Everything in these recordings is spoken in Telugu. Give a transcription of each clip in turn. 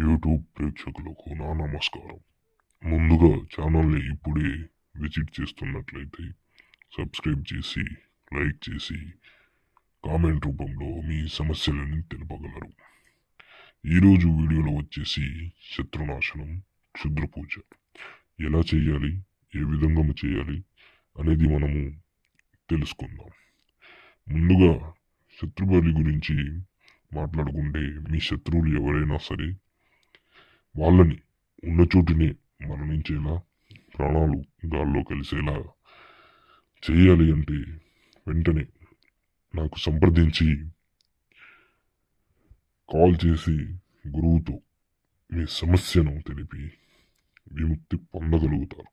యూట్యూబ్ ప్రేక్షకులకు నా నమస్కారం. ముందుగా ఛానల్ని ఇప్పుడే విజిట్ చేస్తున్నట్లయితే సబ్స్క్రైబ్ చేసి లైక్ చేసి కామెంట్ రూపంలో మీ సమస్యలను తెలుపగలరు. ఈరోజు వీడియోలో వచ్చేసి శత్రునాశనం క్షుద్ర పూజ ఎలా చేయాలి ఏ విధంగా చేయాలి అనేది మనము తెలుసుకుందాం. ముందుగా శత్రుబలి గురించి మాట్లాడుకుంటే మీ శత్రువులు ఎవరైనా సరే వాళ్ళని ఉన్న చోటునే మరణించేలా ప్రాణాలు గాల్లో కలిసేలా చేయాలి అంటే వెంటనే నాకు సంప్రదించి కాల్ చేసి గురువుతో మీ సమస్యను తెలిపి విముక్తి పొందగలుగుతారు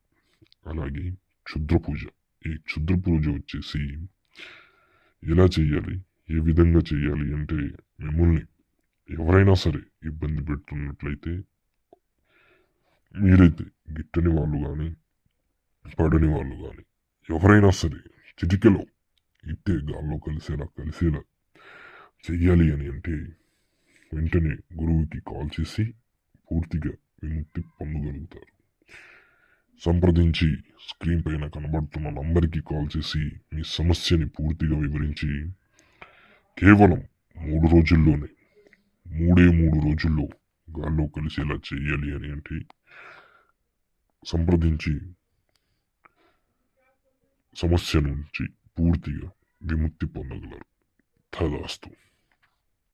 అలాగే క్షుద్ర పూజ. ఈ క్షుద్ర పూజ వచ్చేసి ఎలా చేయాలి? ఏ విధంగా చేయాలి? అంటే మిమ్మల్ని ఎవరైనా సరే ఇబ్బంది పెడుతున్నట్లయితే మీరైతే గిట్టని వాళ్ళు కానీ పడని వాళ్ళు కానీ ఎవరైనా సరే చిటికెలో ఇట్టే గాల్లో కలిసేలా కలిసేలా చెయ్యాలి అని అంటే వెంటనే గురువుకి కాల్ చేసి పూర్తిగా విముక్తి పొందగలుగుతారు. సంప్రదించి స్క్రీన్ పైన కనబడుతున్న నంబర్కి కాల్ చేసి మీ సమస్యని పూర్తిగా వివరించి కేవలం మూడు రోజుల్లోనే మూడే మూడు రోజుల్లో గాల్లో కలిసేలా చేయాలి అని అంటే సంప్రదించి సమస్య నుంచి పూర్తిగా విముక్తి పొందగలరు. తదాస్తు